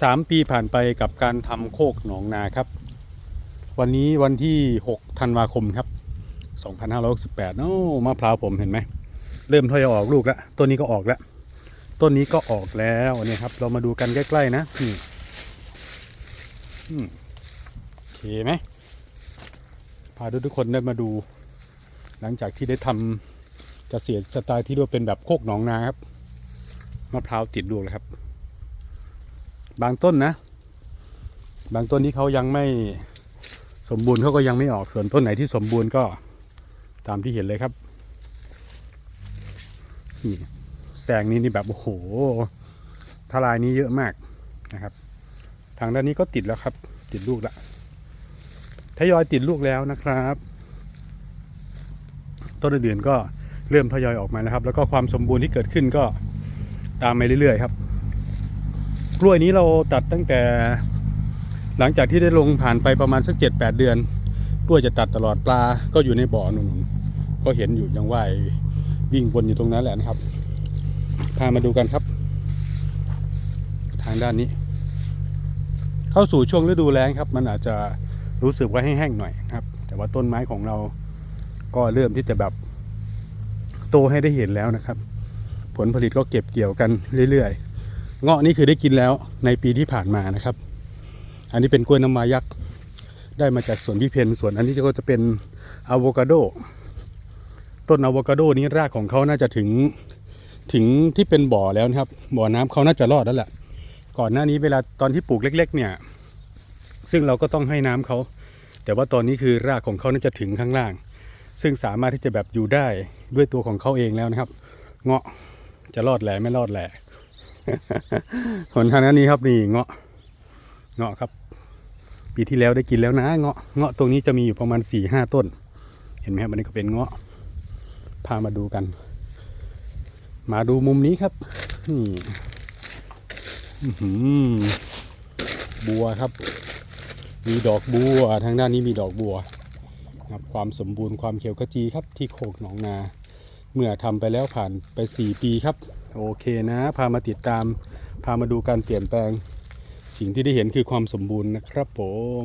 สามปีผ่านไปกับการทำโคกหนองนาครับ วันนี้วันที่ 6 ธันวาคมครับ 2568โอ้มะพร้าวผมเห็นไหม เริ่มทยอยออกลูกแล้วต้นนี้ก็ออกแล้ว ต้นนี้ก็ออกแล้วเนี่ยครับ เรามาดูกันใกล้ ๆ นะนี่อืมโอเคไหมพาทุกๆคนได้มาดู หลังจากที่ได้ทำเกษตรสไตล์ที่เรียกว่าเป็นแบบโคกหนองนาครับมะพร้าวติดลูกแล้วครับ บางต้นนะ บางต้นที่เขายังไม่สมบูรณ์เขาก็ยังไม่ออกส่วนต้นไหนที่สมบูรณ์ก็ตามที่เห็นเลยครับนี่แสงนี้นี่แบบโอ้โหทลายนี้เยอะมากนะครับ ทางด้านนี้ก็ติดแล้วครับ ติดลูกล้วทยอยติดลูกแล้วนะครับ ต้นอื่นๆก็เริ่มทยอยออกมาแล้วครับ แล้วก็ความสมบูรณ์ที่เกิดขึ้นก็ตามมาเรื่อยๆครับ กล้วยนี้เราตัดตั้งแต่ หลังจากที่ได้ลงผ่านไปประมาณสักเจ็ดแปดเดือน กล้วยจะตัดตลอดปลาก็อยู่ในบ่อหนุนก็เห็นอยู่ยังว่ายวิ่งวนอยู่ตรงนั้นแหละนะครับ พามาดูกันครับ ทางด้านนี้ เข้าสู่ช่วงฤดูแล้งครับ มันอาจจะรู้สึกว่าแห้งๆหน่อยครับ แต่ว่าต้นไม้ของเราก็เริ่มที่จะแบบโตให้ได้เห็นแล้วนะครับ ผลผลิตก็เก็บเกี่ยวกันเรื่อยๆ เงาะนี่คือได้กินแล้วในปีที่ผ่านมานะครับ อันนี้เป็นกล้วยน้ำว้ายักษ์ได้มาจากสวนพี่เพนส่วนอันนี้ก็จะเป็นอะโวคาโดต้นอะโวคาโดนี้รากของเขาน่าจะถึงถึงที่เป็นบ่อแล้วนะครับ บ่อน้ำเขาน่าจะรอดแล้วแหละก่อนหน้านี้เวลาตอนที่ปลูกเล็ก ๆ เนี่ย ซึ่งเราก็ต้องให้น้ำเขา แต่ว่าตอนนี้คือรากของเขาน่าจะถึงข้างล่าง ซึ่งสามารถที่จะแบบอยู่ได้ด้วยตัวของเขาเองแล้วนะครับ เงาะจะรอดแหล่ไม่รอดแหล่ ผลทางด้านนี้ครับนี่เงาะเงาะครับ ปีที่แล้วได้กินแล้วนะเงาะเงาะตรงนี้จะมีอยู่ประมาณ4ี่ห้าต้น เห็นไหมครับอันนี้ก็เป็นเงาะพามาดูกัน มาดูมุมนี้ครับนี่บัวครับ มีดอกบัวทางด้านนี้มีดอกบัวครับความสมบูรณ์ความเขียวขจีครับที่โคกหนองนา เมื่อทำไปแล้วผ่านไป 4 ปีครับ โอเคนะ พามาติดตาม พามาดูการเปลี่ยนแปลง สิ่งที่ได้เห็นคือความสมบูรณ์นะครับผม